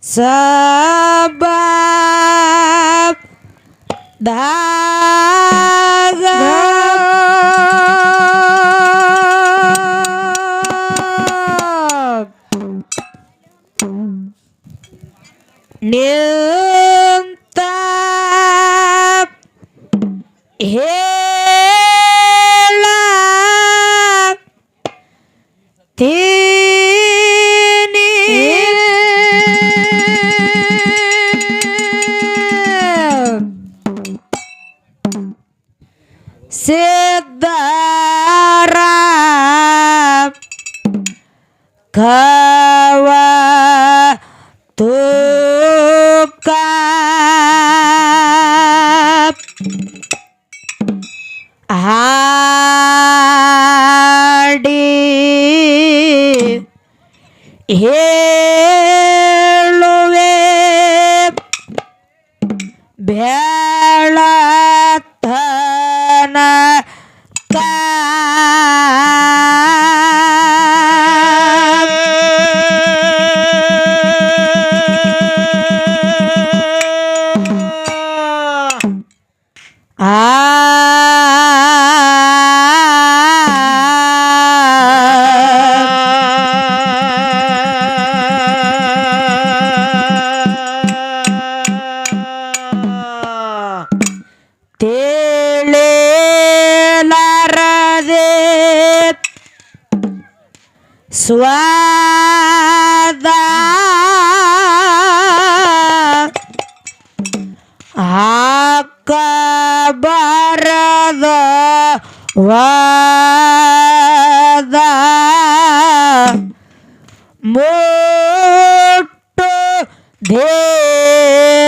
Sebab dagang. ಸಿದ್ಧಾರ. ಹಾಕ ಬರದ ವಾದ ಮುಟ್ಟು ದೇಲ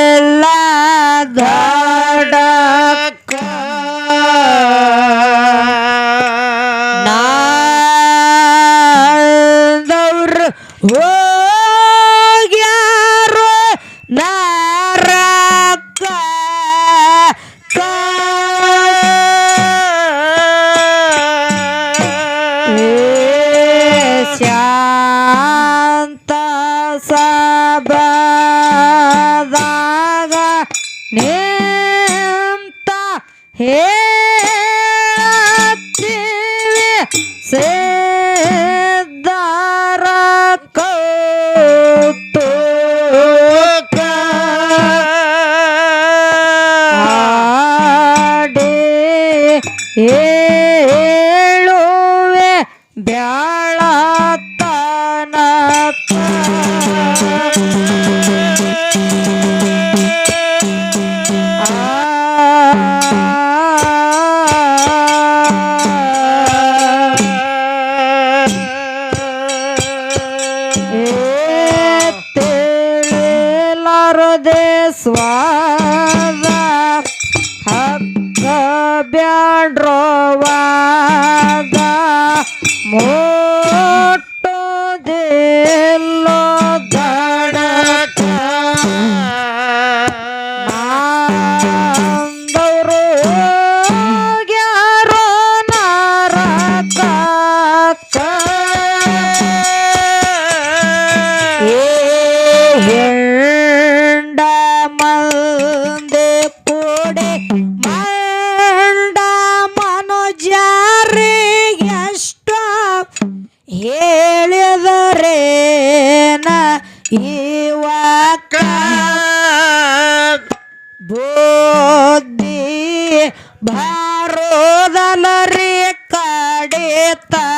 Planeta!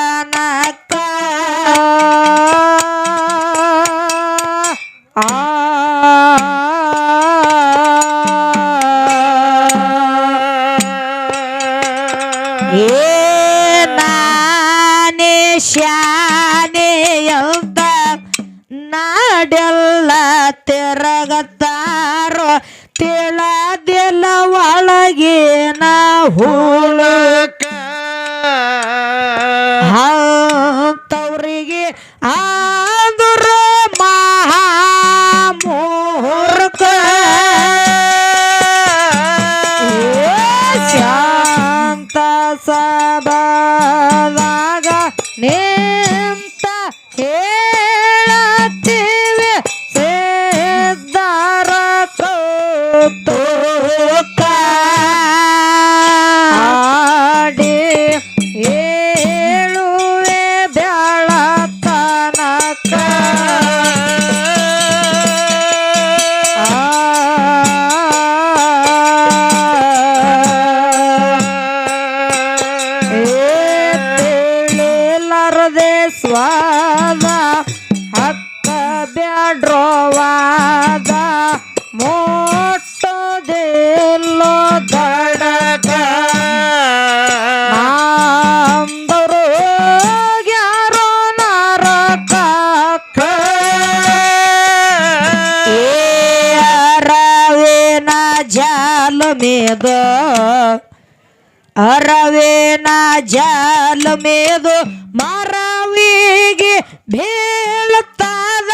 ಜಾಲ ಮೇದು ಮರವಿಗೆ ಬೀಳುತ್ತಾದ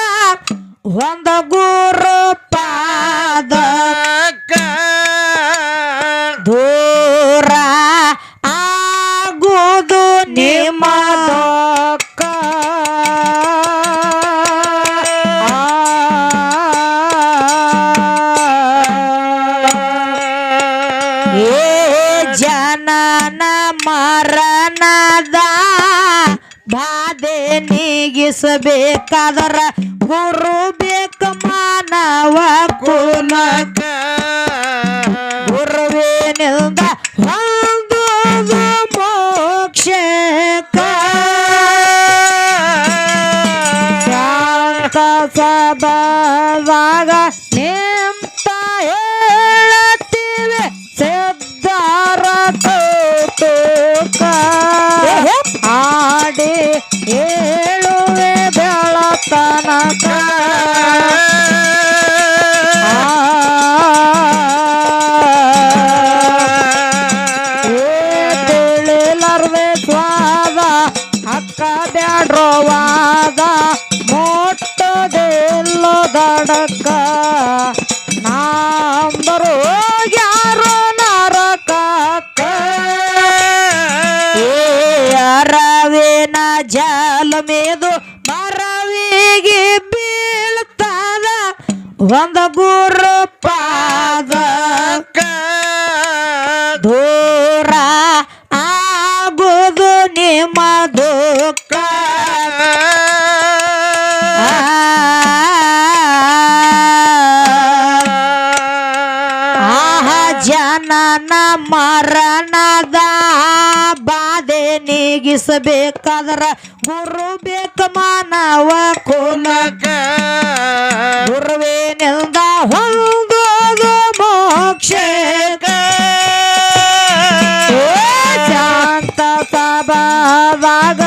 ಒಂದ ಗುರು ನೀಗಿಸಬೇಕಾದರ ಗುರು ಬೇಕ ಮಾನವ ಕುಲಕ. ಗುರುವಿನಿಂದ ಹೊಂದುವುದು ಮೋಕ್ಷಕ. ಶಾಂತ ಸದವಾಗ ದಡಕ ನಾಂದರು ಯಾರು ನರಕಕ್ಕ ಅರವಿನ ಜಾಲ ಮೇದು ಮರವಿಗೆ ಬೀಳ್ತಾದ. ಒಂದ ಗುರು ಜನನ ಮರಣದ ಬಾಧೆ ನೀಗಿಸಬೇಕಾದ್ರ ಗುರು ಬೇಕ ಮಾನವ ಕುಲಕ. ಗುರುವಿನಿಂದ ಹೊಂದೋದು ಮೋಕ್ಷ ಶಾಂತ ಸಭಾವಾಗ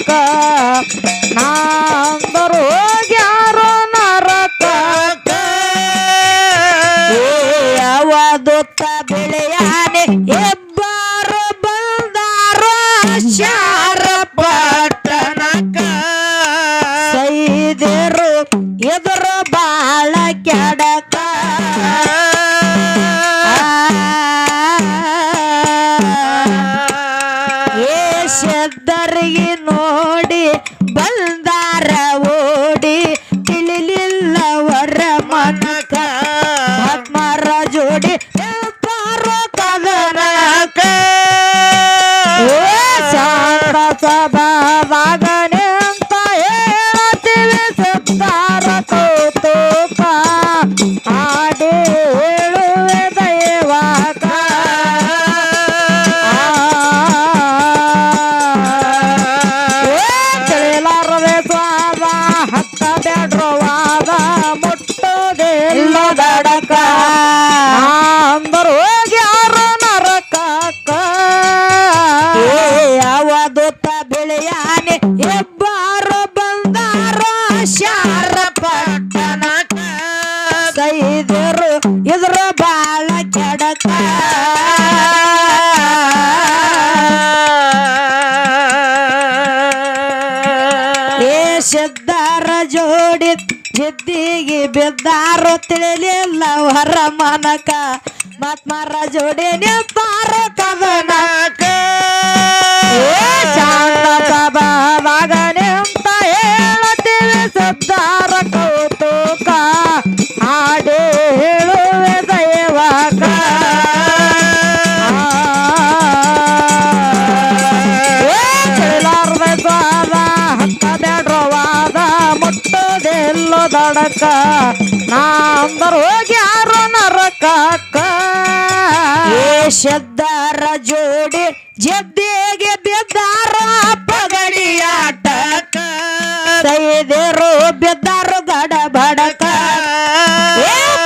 ದಡಕ ನಾಂದರು ಹೋಗ್ಯಾರೋ ನರಕ. ಯಾವದುತ್ತ ಬೆಳೆಯಾನೆ ಎಬ್ಬರು ಬಂದಾರೋ ಶಾರ ಪಟ್ಟಣಕ. ಸೈದರು ಎದುರು ಬಾಳ ಕೆಡಕ. ಏ ಜೋಡಿ ಜಿದ್ದಿಗೆ ಬಿದ್ದಾರು ತಿಳಿಲಿಲ್ಲ ಹೊರ ಮನಕ. ಮಾತ್ಮಾರ ಜೋಡಿ ನಿಂತಾರ ಕದನಕ. ಶಾಂತ ಸಭಾವಾಗ ನಿಂತ ಹೇಳತೀವಿ ಸಿದ್ಧಾರ ಕೌತುಕ. ಹಾಡಿ ಹೇಳುವೆ ದೈವಕ. ದಡಕ ನಾಂದರು ಅಂದರು ಯಾರು ನರಕಕ್ಕ ಏ ಜೋಡಿ ಜದ್ದಿಗೆ ಬಿದ್ದಾರ ಪಗಡಿಯಾಟಕ. ಸೈದೇರು ಬೆದ್ದಾರು ಗಡ ಬಡಕ.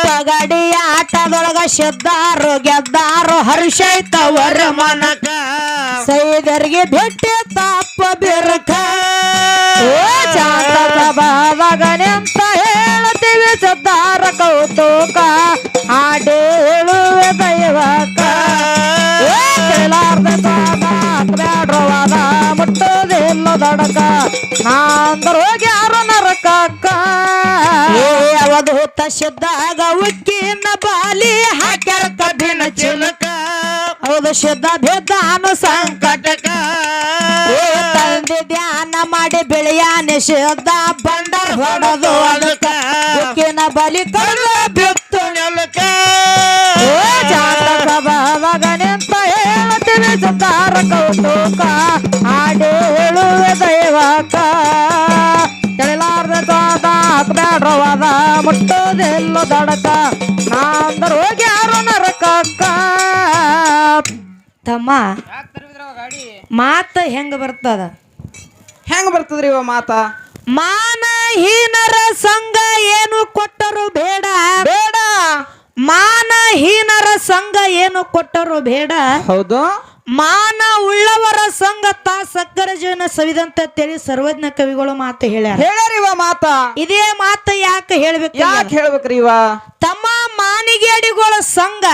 ಪಗಡಿಯಾಟದೊಳಗ ಶದ್ದಾರು ಗೆದ್ದಾರು ಹರ್ಷೈತವರ ಮನಕ ಸೈದರಿಗೆ ಬಿಟ್ಟ ತಾಪ ಬಿರಕ. ನಾಂದ್ರ ಹೋಗಿ ಯಾರು ನರಕಕ್ಕ ಅವಧೂತ ಶುದ್ಧಾಗ ಉಕ್ಕಿನ ಬಾಲಿ ಹಾಕ್ಯಾರ ಕಬ್ಬಿನ ಚಿಲಕ. ಹೌದು ಶುದ್ಧ ಭೇದಾನು ಸಂಕಟಕ. ತಂದೆ ಧ್ಯಾನ ಮಾಡಿ ಬೆಳೆಯಾನೆ ನಿಷೇಧ ಬಂಡರ್ ಹೊಡೆದು ಅದಕ್ಕ ಉಕ್ಕಿನ ಬಲಿ ಕಳೆದ ಬಿತ್ತು ನೆಲಕ. ಓ ಜಾತ ಸಭಾವಾಗ ನಿಂತ ಹೇಳ್ತೀವಿ ಸುತ್ತಾರ ಕೌತುಕ. ಹಾಡಿ ಹೇಳುವೆ ದೈವಕ ಹಾಕ್ಬೇಡ್ರವಾದ ಮುಟ್ಟೋದೆಲ್ಲ ದಡಕ. ನಾಂದರು ಹೋಗಿ ಯಾರು ನರಕಕ್ಕ ತಮ್ಮ ಮಾತ ಹೆಂಗ ಬರ್ತದ? ಹೆಂಗ ಬರ್ತದ್ರಿ ಇವ ಮಾತ? ಮಾನಹೀನರ ಸಂಘ ಏನು ಕೊಟ್ಟರು ಬೇಡ. ಬೇಡ? ಮಾನಹೀನರ ಸಂಘ ಏನು ಕೊಟ್ಟರು ಬೇಡ. ಹೌದು? ಮಾನ ಉಳ್ಳವರ ಸಂಘ ತಾ ಸಕ್ಕರ ಜೀವನ ಸವಿದಂತ ತಿಳಿ ಸರ್ವಜ್ಞ ಕವಿಗಳು ಮಾತು ಹೇಳ್ಯಾರ. ಹೇಳ್ಯಾರ ಇವ ಮಾತ? ಇದೇ ಮಾತು ಯಾಕೆ ಹೇಳ್ಬೇಕು ಯಾಕೆ ಹೇಳ್ಬೇಕ್ರಿ ಇವ ತಮ್ಮ ಮಾನಿಗೇಡಿಗಳ ಸಂಘ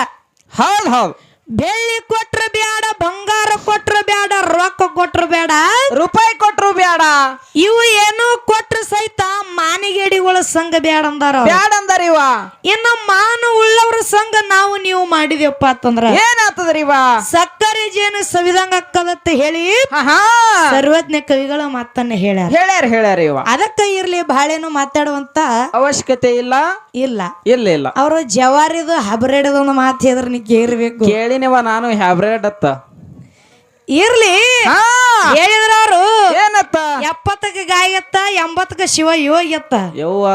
ಹೌದ್ ಹೌದ್. ಬೆಳ್ಳಿ ಕೊಟ್ರ ಬ್ಯಾಡ ಬಂಗಾರ ಕೊಟ್ರ ಬ್ಯಾಡ ರೊಕ್ಕ ಕೊಟ್ರ ಬೇಡ ರೂಪಾಯಿ ಕೊಟ್ರು ಬೇಡ ಇವು ಏನು ಕೊಟ್ರ ಸಹಿತ ಮಾನಿಗೇಡಿಗಳ ಸಂಘ ಬ್ಯಾಡ ಅಂದಾರ. ಬ್ಯಾಡ ಅಂದಾರ ಇವ. ಇನ್ನು ಮಾನ ಉಳ್ಳವ್ರ ಸಂಘ ನಾವು ನೀವು ಮಾಡಿದೆಪ್ಪ ಅಂತಂದ್ರ ಏನಾಗ್ತದ್ರಿ ಇವ? ಸಕ್ಕರೆ ಜೇನು ಸವಿದಂಗ ಅಕ್ಕದತ್ತ ಹೇಳಿ ಸರ್ವಜ್ಞ ಕವಿಗಳ ಮಾತನ್ನ ಹೇಳ್ಯಾರ. ಹೇಳ್ಯಾರ ಹೇಳ್ಯಾರ ಇವ. ಅದಕ್ಕ ಇರ್ಲಿ ಬಾಳೆನು ಮಾತಾಡುವಂತ ಅವಶ್ಯಕತೆ ಇಲ್ಲ? ಇಲ್ಲ. ಇಲ್ಲ ಇಲ್ಲ. ಅವರು ಜವಾರಿದು ಹಬರೇಡದ ಮಾತು ಹೇಳಿದ್ರೆ ನೀ ಕೇರ್ಬೇಕು. ಕೇಳಿನಿವ ನಾನು ಹ್ಯಾಬ್ರೇಡ್ ಅತ್ತ. ಇರ್ಲಿ. ಹಾ. ಹೇಳಿದ್ರ ಅವರು ಏನತ್ತ? ಎಪ್ಪತ್ತಕ್ಕೆ ಗಾಯತ್ತ ಎಂಬತ್ತಕ್ಕೆ ಶಿವ ಯೋಗ್ಯತ್ತ ಯವ್ವ.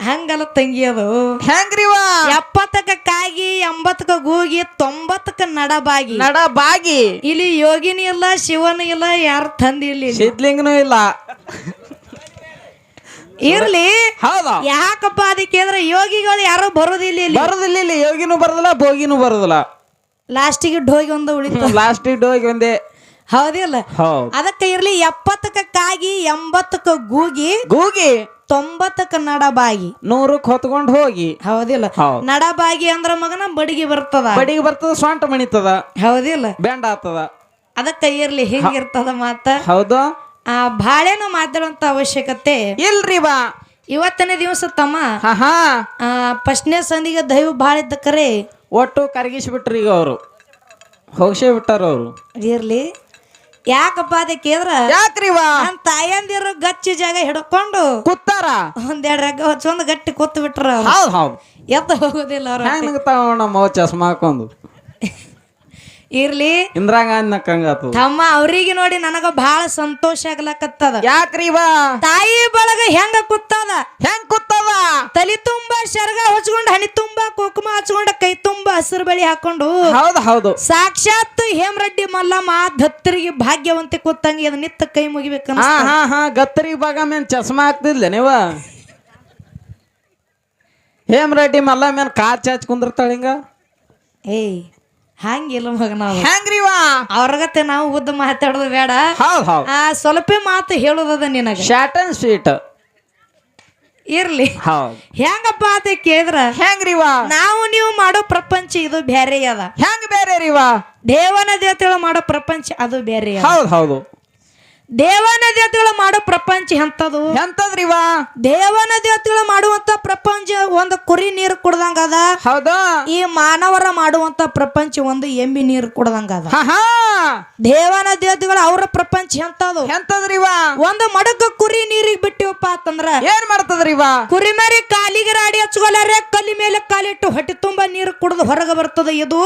ಹಂಗಲ್ಲ ತಂಗಿ ಅದು. ಹೆಂಗ್ರಿವ? ಎಪ್ಪತ್ತಕ್ಕ ಕಾಗಿ ಎಂಬತ್ತಕ್ಕ ಗೂಗಿ ತೊಂಬತ್ತಕ್ಕ ನಡಬಾಗಿ. ನಡ ಬಾಗಿ ಇಲ್ಲಿ ಯೋಗಿನಿ ಇಲ್ಲ ಶಿವನು ಇಲ್ಲ ಯಾರು ತಂದಿ ಇಲ್ಲಿ ಸಿದ್ಲಿಂಗನು ಇಲ್ಲ. ಇರ್ಲಿ. ಹೌದಾ. ಯಾಕಪ್ಪ ಅದಕ್ಕೆ ಅಂದ್ರೆ ಯೋಗಿಗಳು ಯಾರು ಬರೋದಿಲ್ಲ ಇಲ್ಲಿ. ಬರೋದಿಲ್ಲ ಇಲ್ಲಿ. ಯೋಗಿನೂ ಬರೋದಿಲ್ಲ ಭೋಗಿನೂ ಬರೋದಿಲ್ಲ. ಲಾಸ್ಟಿಗೆ ಡೋಗಿ ಒಂದು ಉಳಿತು. ಲಾಸ್ಟ್ ಹೋಗಿ ಒಂದೇ. ಹೌದಿಲ್ಲ ಹೌದ್. ಅದಕ್ಕೆ ಇರ್ಲಿ ಎಪ್ಪತ್ತಕ್ಕ ಕಾಗಿ ಎಂಬತ್ತಕ್ಕ ಗೂಗಿ ಗೂಗಿ. ತೊಂಬತ್ತಕ್ಕ ನಡಬಾಗಿ. ನೂರಕ್ಕೆ ಹೊತ್ಕೊಂಡು ಹೋಗಿ. ಹೌದಿಲ್ಲ ಹೌದ್. ನಡಬಾಗಿ ಅಂದ್ರ ಮಗನ ಬಡಿಗೆ ಬರ್ತದ. ಬಡಿಗೆ ಬರ್ತದ ಸ್ವಂಟ ಮಣಿತದ. ಹೌದಿಲ್ಲ ಬೆಂಡ ಆತದ ಅದಕ್ಕೆ ಇರ್ಲಿ ಹೇಗಿರ್ತದ ಮಾತ. ಹೌದು. ಆ ಬಾಳೆನು ಮಾತಾಡುವಂತ ಅವಶ್ಯಕತೆ ಇಲ್ರಿ ಬಾ. ಇವತ್ತನೇ ದಿವಸ ತಮ್ಮ ಹಾ ಆ ಫಸ್ಟ್ನೇ ಸಂದಿಗೆ ದೈವ ಭಾಳ ಇದ್ದ ಕರೆ. ಒಟ್ಟು ಕರಗಿಸ್ಬಿಟ್ರಿ ಈಗ ಅವರು. ಹೋಗ್ಸೇ ಬಿಟ್ಟಾರ ಅವರು. ಇರ್ಲಿ. ಯಾಕಪ್ಪ ಅದಕ್ಕೆ ಯಾಕ್ರಿ ಬಾ? ತಾಯಂದಿರು ಗಚ್ಚಿ ಜಾಗ ಹಿಡ್ಕೊಂಡು ಕೂತಾರ? ಒಂದೆರಡು ರಗ್ಗ ಹಚ್ಚೊಂದು ಗಟ್ಟಿ ಕೂತ್ ಬಿಟ್ರ ಹೌದು ಹೌದ್. ಎತ್ತ ಹೋಗೋದಿಲ್ಲ ಅವ್ರು ಹೆಂಗ್ ನಮ್ಮ ಚಸ್ಮಾ ಹಾಕೊಂಡು ಇರ್ಲಿ. ಇಂದಿರಾ ಗಾಂಧಿ ನಕ್ಕಂಗ ಆತದ. ತಮ್ಮ ಅವ್ರಿಗೆ ನೋಡಿ ನನಗ ಬಹಳ ಸಂತೋಷ ಆಗ್ಲಕತ್ತದ. ಯಾಕ್ರಿ ತಾಯಿ ಬಳಗ ಹೆಂಗ ಕುತ್ತದ? ಹೆಂಗ್ ಕುತ್ತದ? ತಲಿ ತುಂಬಾ ಶರ್ಗ ಹಚ್ಕೊಂಡ್ ಹನಿ ತುಂಬಾ ಕುಂಕುಮ ಹಚ್ಕೊಂಡ ಕೈ ತುಂಬಾ ಹಸಿರು ಬಳಿ ಹಾಕೊಂಡು. ಹೌದು ಹೌದು. ಸಾಕ್ಷಾತ್ ಹೇಮರೆಡ್ಡಿ ಮಲ್ಲಮ್ಮ ದತ್ತರಿಗೆ ಭಾಗ್ಯವಂತೆ ಕೂತಂಗೆ ಅದ ನಿತ್ತ ಕೈ ಮುಗಿಬೇಕ ಹಾ ಹಾ ಹಾ ಗತ್ತರಿ ಭಾಗ ಮೇನ್ ಚಸ್ಮಾ ಹಾಕ್ತಿದ್ಲ ನೀವ? ಹೇಮರೆಡ್ಡಿ ಮಲ್ಲಮ್ಮ ಕಾಚ್ ಹಚ್ ಕುಂದಿರ್ತಾಳ ಹಿಂಗ? ಏಯ್ ಹಂಗಿಲ್ಲ ಮಗ ನಾವು ಹೆಂಗ್ರಿ ವಾ ಅವ್ರಗತ್ತೆ ನಾವು ಉದ್ದ ಮಾತಾಡೋದು ಬೇಡ. ಹೌದ್ ಹೌದ್. ಆ ಸ್ವಲ್ಪ ಮಾತು ಹೇಳೋದದ ನಿನಗೆ. ಶಾರ್ಟ್ ಅಂಡ್ ಸ್ವೀಟ್ ಇರ್ಲಿ. ಹೌದ್. ಹೆಂಗಪ್ಪ ಅಂತ ಕೇಳಿದ್ರ? ಹೆಂಗ್ರಿ ವಾ ನಾವು ನೀವು ಮಾಡೋ ಪ್ರಪಂಚ ಇದು ಬೇರೆ ಅದ. ಹೆಂಗ್ ಬೇರೆ ರೀವಾ ದೇವನ ದೇವತೆಗಳು ಮಾಡೋ ಪ್ರಪಂಚ ಅದು ಬೇರೆ ಹೌದ್ ಹೌದು. ದೇವನ ದೇವತೆಗಳು ಮಾಡೋ ಪ್ರಪಂಚ ಎಂತದು? ಎಂತದ್ರಿವ ವಾ ದೇವನ ದೇವತೆಗಳು ಮಾಡುವಂತ ಪ್ರಪಂಚ ಒಂದು ಕುರಿ ನೀರು ಕುಡ್ದಂಗ ಅದ. ಹೌದು? ಈ ಮಾನವರ ಮಾಡುವಂತ ಪ್ರಪಂಚ ಒಂದು ಎಮ್ಮಿ ನೀರು ಕುಡ್ದಂಗ ಅದ. ದೇವನ ದೇವತೆಗಳು ಅವರ ಪ್ರಪಂಚ ಎಂತದು? ಎಂತದ್ರಿವ ಒಂದು ಮಡಕ ಕುರಿ ನೀರಿಗೆ ಬಿಟ್ಟಿವಪ್ಪ ಅಂತಂದ್ರ ಏನ್ ಮಾಡ್ತದ್ರಿ ವಾ ಕುರಿ ಮರಿ ಕಾಲಿಗೆ ರಾಡಿ ಹಚ್ಕೊಲಾರೆ ಕಲ್ಲಿ ಮೇಲೆ ಕಾಲಿಟ್ಟು ಹೊಟ್ಟೆ ತುಂಬಾ ನೀರು ಕುಡ್ದು ಹೊರಗೆ ಬರ್ತದ ಇದು?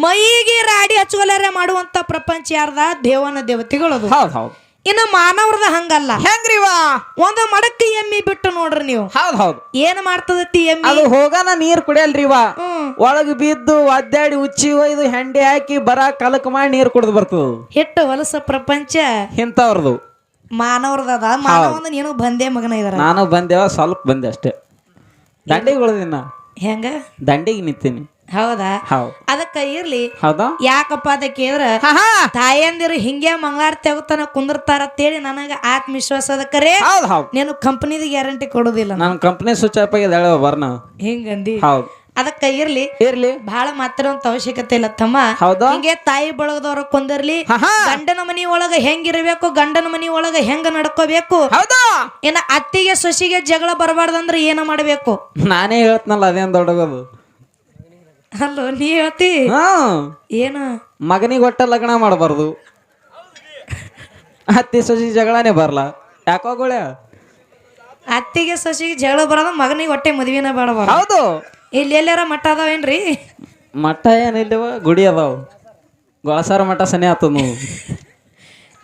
ಮೈಗೆ ರಾಡಿ ಹಚ್ಕೊಲಾರೆ ಮಾಡುವಂತ ಪ್ರಪಂಚ ಯಾರ್ದ? ದೇವನ ದೇವತೆಗಳದು. ಹೌದ್ ಹೌದ್. ಇನ್ನು ಮಾನವ್ರದ ಹಂಗಲ್ಲ. ಹೆಂಗ್ರಿವಾ ಒಂದು ಮಡಕ್ಕೆ ಎಮ್ಮಿ ಬಿಟ್ಟು ನೋಡ್ರಿ ನೀವು. ಹೌದ್ ಹೌದ್. ಏನ್ ಮಾಡ್ತದತಿ ಎಮ್ಮಿ? ಅದು ಹೋಗನ ನೀರ್ ಕುಡಿಯಲ್ರಿ ವಾ ಹ್ಮ್. ಒಳಗ್ ಬಿದ್ದು ಒದ್ದಾಡಿ ಉಚ್ಚಿ ಒಯ್ದು ಹೆಂಡಿ ಹಾಕಿ ಬರ ಕಲಕ್ ಮಾಡಿ ನೀರ್ ಕುಡ್ದು ಬರ್ತದ. ಹಿಟ್ಟು ಹೊಲಸ ಪ್ರಪಂಚ ಇಂತವ್ರದು ಮಾನವ್ರದ ಮಾನವ ನೀನು ಬಂದೇ ಮಗನ ಇದಾರ. ನಾನು ಬಂದೇವ ಸ್ವಲ್ಪ ಬಂದೆ ಅಷ್ಟೇ. ದಂಡಿಗೆ ಉಳ್ದಿನ. ಹೆಂಗ? ದಂಡಿಗೆ ನಿಂತೀನಿ. ಹೌದಾ. ಇರ್ಲಿ. ಹೌದಾ? ಯಾಕಪ್ಪ ಅದಕ್ಕೆ ತಾಯಂದಿರು ಹಿಂಗೆ ಮಂಗಳಾರ ತೆಗುತ್ತಾನ ಕುಂದಿರ್ತಾರ ಅಂತೇಳಿ ನನಗ ಆತ್ಮವಿಶ್ವಾಸ ಅದ ಕರೆ ಹೌದು ಹೌದು. ನೀನು ಕಂಪನಿದ ಗ್ಯಾರಂಟಿ ಕೊಡೋದಿಲ್ಲ. ನನ್ ಕಂಪನಿ ಸ್ವಿಚ್ ಆಫ್ ಆಗಿದೆ ಬರ್ನ. ಹಿಂಗಂದಿ? ಹೌದು. ಅದಕ್ಕ ಇರ್ಲಿ. ಇರ್ಲಿ. ಬಹಳ ಮಾತಾಡುವಂತ ಅವಶ್ಯಕತೆ ಇಲ್ಲ ತಮ್ಮ. ಹೌದಾ? ಹಿಂಗೆ ತಾಯಿ ಬಳಗದವ್ರ ಕೊಂದಿರ್ಲಿ. ಗಂಡನ ಮನಿ ಒಳಗ ಹೆಂಗಿರ್ಬೇಕು ಗಂಡನ ಮನಿ ಒಳಗ ಹೆಂಗ ನಡ್ಕೋಬೇಕು? ಹೌದಾ? ಇನ್ನ ಅತ್ತಿಗೆ ಸೊಸಿಗೆ ಜಗಳ ಬರಬಾರ್ದಂದ್ರ ಏನ ಮಾಡ್ಬೇಕು? ನಾನೇ ಹೇಳ್ತನಲ್ಲ ಅದೇನ್ ದೊಡ್ಡಗದು ಅಲ್ಲೋ ನೀ ಹೇಳ್ತಿ? ಹಾ. ಏನು? ಮಗನಿಗೆ ಒಟ್ಟ ಲಗ್ನ ಮಾಡಬಾರ್ದು. ಅತ್ತಿ ಸಸಿ ಜಗಳನೇ ಬರಲ್ಲ ಯಾಕೋ ಗೋಳ್ಯ ಅತ್ತಿಗೆ ಸಸಿ ಜಗಳ ಬರೋದ ಮಗನಿಗೆ ಹೊಟ್ಟೆ ಮದುವೆನ ಬೇಡಬಾರ ಹೌದು. ಇಲ್ಲಿ ಎಲ್ಲಾರ ಮಠ ಅದಾವೇನ್ರಿ? ಮಠ ಏನಿಲ್ಲವ ಗುಡಿ ಅದಾವ. ಗೊಳಸಾರ ಮಠ ಸನಿ ಆತದ ನೀವು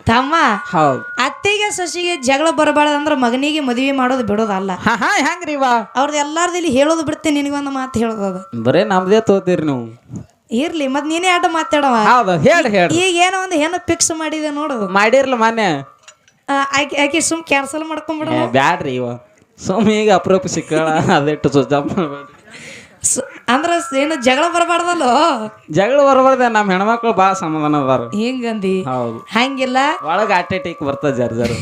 ತಮ್ಮ ಹೌದು. ಅತ್ತಿಗೆ ಸಸಿಗೆ ಜಗಳ ಬರಬಾರ್ದಂದ್ರ ಮಗನಿಗೆ ಮದುವೆ ಮಾಡೋದು ಬಿಡೋದಲ್ಲ. ಹೆಂಗ್ರಿ ವಾ ಅವ್ರದ್ದು ಎಲ್ಲಾರ್ದು ಇಲ್ಲಿ ಹೇಳೋದು ಬಿಡ್ತೀನಿ ನಿನಗೊಂದು ಮಾತು ಹೇಳೋದು ಬರೇ ನಮ್ದೇ ತೋತೀರಿ ನೀವು. ಇರ್ಲಿ ಮತ್ ನೀನೇ ಆಟ ಮಾತಾಡವ. ಹೌದು ಹೇಳಿ ಹೇಳಿ. ಈಗ ಏನೋ ಒಂದು ಏನೋ ಫಿಕ್ಸ್ ಮಾಡಿದೆ ನೋಡು. ಮಾಡಿರ್ಲ ಮೊನ್ನೆ ಆಕೆ ಆಕಿ ಸುಮ್ ಕ್ಯಾನ್ಸಲ್ ಮಾಡ್ಕೊಂಡ್ಬಿಡ ಬ್ಯಾಡ್ರಿ ಇವ. ಸುಮ್ ಈಗ ಅಪರೂಪ ಸಿಕ್ಕಳ ಅದಿಟ್ಟು ಸುಜಾಪ್ ಅಂದ್ರ ಏನು ಜಗಳ ಬರಬಾರ್ದಲ್ಲೋ? ಜಗಳ ಬರಬಾರ್ದ ನಮ್ಮ ಹೆಣ್ಮಕ್ಳು ಬಾ ಸಮಾಧಾನ ಅದಾರ. ಹಿಂಗಂದಿ? ಹೌದು. ಹಂಗಿಲ್ಲ? ಒಳಗ ಆಟೇಟಿಕ್ ಬರ್ತದ ಜರ್ ಜರ್.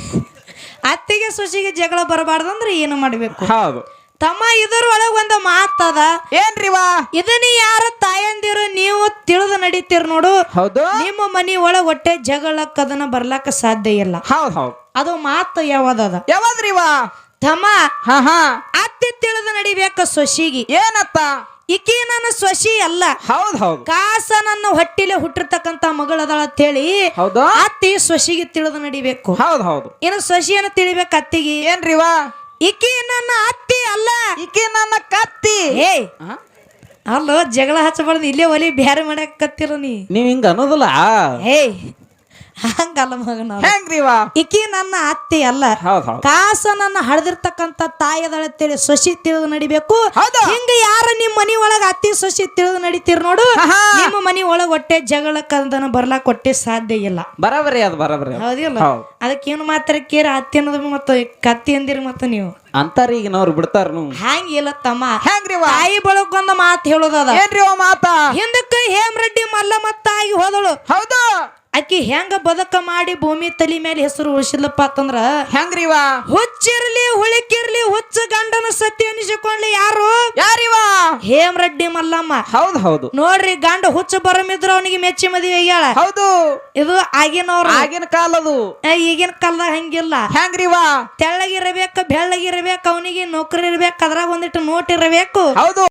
ಅತ್ತಿಗೆ ಸೊಸಿಗೆ ಜಗಳ ಬರಬಾರ್ದಂದ್ರ ಏನು ಮಾಡ್ಬೇಕು? ಹೌದು. ತಮ್ಮ ಇದರ ಒಳಗ ಒಂದು ಮಾತದ ಏನ್ರಿ ವಾ? ಇದನ್ನ ಯಾರ ತಾಯಂದಿರು ನೀವು ತಿಳಿದು ನಡೀತೀರ ನೋಡು. ಹೌದು. ನಿಮ್ಮ ಮನಿ ಒಳಗ ಹೊಟ್ಟೆ ಜಗಳಕ್ಕ ಅದನ್ನ ಬರ್ಲಾಕ ಸಾಧ್ಯ ಇಲ್ಲ. ಹೌದು ಹೌದು. ಅದು ಮಾತು ಯಾವ್ದದ? ಯಾವಾದ್ರಿ ವಾ? ತಮ್ಮ ಹಾ ಹಾ. ಅತ್ತಿ ತಿಳಿದು ನಡಿಬೇಕ ಸೊಸಿಗಿ. ಏನತ್ತ? ಈಕಿ ನನ್ನ ಸೊಸಿ ಅಲ್ಲ. ಹೌದು ಹೌದು. ಕಾಸ ನನ್ನ ಹೊಟ್ಟಿಲೆ ಹುಟ್ಟಿರ್ತಕ್ಕಂತ ಮಗಳದಾಳ ಅಂತೇಳಿ ಹೌದು. ಅತ್ತಿ ಸ್ವಶಿಗೆ ತಿಳಿದು ನಡಿಬೇಕು. ಹೌದು ಹೌದು. ಇನ್ನು ಸ್ವಶಿಯನ್ನು ತಿಳಿಬೇಕು ಅತ್ತಿಗೆ. ಏನ್ರಿ ವಾ? ಇಕಿ ನನ್ನ ಅತ್ತಿ ಅಲ್ಲ. ಇಕಿ ನನ್ನ ಕತ್ತಿ. ಏ ಅಲ್ಲೋ ಜಗಳ ಹಚ್ಚಬಾರ್ದು ಇಲ್ಲೇ ಒಲಿ ಬ್ಯಾರೆ ಮಾಡಕ್ ಕತ್ತಿರ ನೀ. ನೀವ್ ಹಿಂಗ ಅನ್ನೋದಲ್ಲ. ಏಯ್ ಹಂಗಲ್ಲ ಮಗನ ಈಕಿ ನನ್ನ ಅತ್ತಿ ಅಲ್ಲ. ಕಾಸ ನನ್ನ ಹಳದಿರ್ತಕ್ಕಂತ ತಾಯದಳ ತಿಳಿ ಸೊಸಿ ತಿಳಿದು ನಡಿಬೇಕು. ಹೌದು? ಹಿಂಗ ಯಾರ ನಿಮ್ ಮನಿ ಒಳಗ ಅತ್ತಿ ಸೊಸಿ ತಿಳಿದು ನಡಿತೀರ ನೋಡು. ನಿಮ್ಮ ಮನಿ ಒಳಗ ಹೊಟ್ಟೆ ಜಗಳಕ್ಕಂದನ ಬರ್ಲಾಕ್ ಹೊಟ್ಟೆ ಸಾಧ್ಯ ಇಲ್ಲ. ಬರಬರಿ ಅದು ಬರಬರಿ. ಹೌದಿಲ್ಲ? ಅದಕ್ಕೆ ಅದಕ್ಕೇನು ಮಾತ್ರ ಕೇರ ಅತ್ತಿ ಅನ್ನೋದು ಮತ್ತ ಕತ್ತಿ ಅಂದಿರಿ ಮತ್ತ ನೀವು. ಅಂತಾರ ಬಿಡ್ತಾರ ನೀವು. ಹಂಗಿಲ್ಲ ತಮ್ಮ. ಹೆಂಗ್ರಿ ವಾ ತಾಯಿ ಬಳಕೊಂದ ಮಾತು ಹೇಳೋದದ. ಏನ್ರಿ ಮಾತಾ? ಹಿಂದಕ್ಕೆ ಹೇಮರೆಡ್ಡಿ ಮಲ್ಲ ಮತ್ತ ಆಗಿ ಹೋದಳು. ಹೌದು. ಆಕಿ ಹೆಂಗ ಬದಕ ಮಾಡಿ ಭೂಮಿ ತಲಿ ಮೇಲೆ ಹೆಸರು ಉಳಿಸಿಲ್ಲಪ್ಪ ಅಂತಂದ್ರ ಹೆಂಗ್ರಿವ ಹುಚ್ಚಿರ್ಲಿ ಹುಳಿಕಿರ್ಲಿ ಹುಚ್ಚ ಗಂಡನ ಸತ್ಯ ಅನಿಸಿಕೊಂಡ್ಲಿ ಯಾರು? ಯಾರಿವ ಹೇಮ್ ರೆಡ್ಡಿ ಮಲ್ಲಮ್ಮ. ಹೌದು ಹೌದು. ನೋಡ್ರಿ ಗಂಡ ಹುಚ್ಚ ಬರಮಿದ್ರ ಅವನಿಗೆ ಮೆಚ್ಚಿ ಮದುವೆ ಆಗ್ಯಾಳ. ಹೌದು. ಇದು ಆಗಿನವ್ರ. ಆಗಿನ ಕಾಲದು. ಈಗಿನ ಕಾಲದಾಗ ಹಂಗಿಲ್ಲ. ಹೆಂಗ್ರಿವ ತೆಳ್ಳಗಿರಬೇಕು ಬೆಳ್ಳಗಿರಬೇಕು ಅವನಿಗೆ ನೌಕರಿ ಇರ್ಬೇಕು ಅದ್ರಾಗ ಒಂದಿಟ್ಟು ನೋಟ್ ಇರಬೇಕು ಹೌದು.